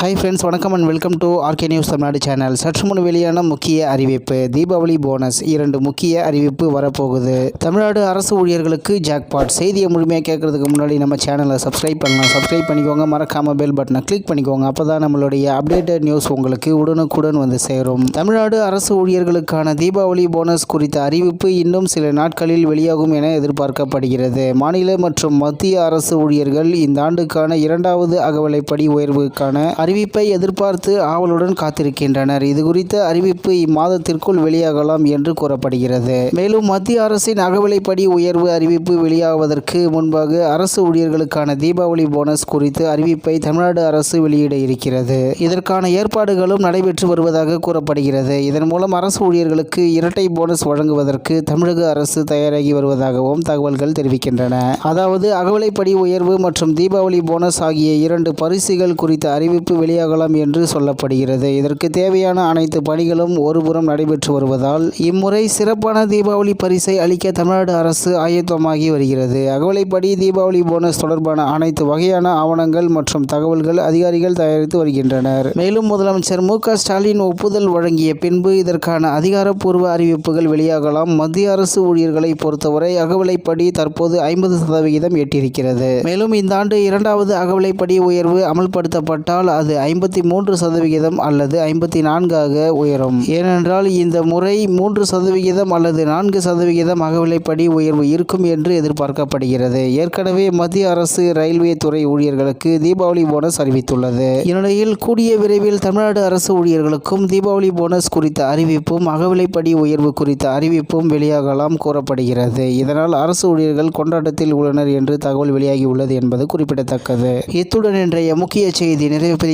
Hi friends வணக்கம் and welcome to RK news Tamil Nadu channel சற்று முன் வெளியான முக்கிய அறிவிப்பு தீபாவளி போனஸ் இரண்டு முக்கிய அறிவிப்பு வரப்போகுது. தமிழ்நாடு அரசு ஊழியர்களுக்கு ஜாக்பாட் செய்தியை முழுமையாக கேட்கறதுக்கு முன்னாடி நம்ம சேனலை சப்ஸ்கிரைப் பண்ணலாம். சப்ஸ்கிரைப் பண்ணிக்கோங்க மறக்காம பெல் பட்டனை கிளிக் பண்ணிக்கோங்க. அப்போ தான் நம்மளுடைய அப்டேட்டட் நியூஸ் உங்களுக்கு உடனுக்குடன் வந்து சேரும். தமிழ்நாடு அரசு ஊழியர்களுக்கான தீபாவளி போனஸ் குறித்த அறிவிப்பு இன்னும் சில நாட்களில் வெளியாகும் என எதிர்பார்க்கப்படுகிறது. மாநில மற்றும் மத்திய அரசு ஊழியர்கள் இந்த ஆண்டுக்கான இரண்டாவது அகவலைப்படி உயர்வுக்கான அறிவிப்பை எதிர்பார்த்து ஆவலுடன் காத்திருக்கின்றனர். இது குறித்த அறிவிப்பு இம்மாதத்திற்குள் வெளியாகலாம் என்று கூறப்படுகிறது. மேலும் மத்திய அரசின் அகவிலைப்படி உயர்வு அறிவிப்பு வெளியாவதற்கு முன்பாக அரசு ஊழியர்களுக்கான தீபாவளி போனஸ் குறித்து அறிவிப்பை தமிழ்நாடு அரசு வெளியிட இருக்கிறது. இதற்கான ஏற்பாடுகளும் நடைபெற்று வருவதாக கூறப்படுகிறது. இதன் மூலம் அரசு ஊழியர்களுக்கு இரட்டை போனஸ் வழங்குவதற்கு தமிழக அரசு தயாராகி வருவதாகவும் தகவல்கள் தெரிவிக்கின்றன. அதாவது அகவிலைப்படி உயர்வு மற்றும் தீபாவளி போனஸ் ஆகிய இரண்டு பரிசுகள் குறித்த அறிவிப்பு வெளியாகலாம் என்று சொல்லப்படுகிறது. இதற்கு தேவையான அனைத்து பணிகளும் ஒருபுறம் நடைபெற்று வருவதால் இம்முறை சிறப்பான தீபாவளி பரிசை அளிக்க தமிழ்நாடு அரசு ஆயத்தமாகி வருகிறது. அகவலைப்படி தீபாவளி போனஸ் தொடர்பான அனைத்து வகையான ஆவணங்கள் மற்றும் தகவல்கள் அதிகாரிகள் தயாரித்து வருகின்றனர். மேலும் முதலமைச்சர் மு க ஸ்டாலின் ஒப்புதல் வழங்கிய பின்பு இதற்கான அதிகாரப்பூர்வ அறிவிப்புகள் வெளியாகலாம். மத்திய அரசு ஊழியர்களை பொறுத்தவரை அகவலைப்படி தற்போது ஐம்பது சதவிகிதம் எட்டியிருக்கிறது. மேலும் இந்த ஆண்டு இரண்டாவது அகவலைப்படி உயர்வு அமல்படுத்தப்பட்டால் அது ஐம்பத்தி மூன்று சதவிகிதம் அல்லது ஐம்பத்தி நான்காக உயரும். ஏனென்றால் இந்த முறை மூன்று சதவிகிதம் அல்லது நான்கு சதவிகிதம் அகவிலைப்படி உயர்வு இருக்கும் என்று எதிர்பார்க்கப்படுகிறது. ஏற்கனவே மத்திய அரசு ரயில்வே துறை ஊழியர்களுக்கு தீபாவளி போனஸ் அறிவித்துள்ளது. இந்நிலையில் கூடிய விரைவில் தமிழ்நாடு அரசு ஊழியர்களுக்கும் தீபாவளி போனஸ் குறித்த அறிவிப்பும் அகவிலைப்படி உயர்வு குறித்த அறிவிப்பும் வெளியாகலாம் கூறப்படுகிறது. இதனால் அரசு ஊழியர்கள் கொண்டாட்டத்தில் உள்ளனர் என்று தகவல் வெளியாகியுள்ளது என்பது குறிப்பிடத்தக்கது. இத்துடன் இன்றைய முக்கிய செய்தி நிறைவு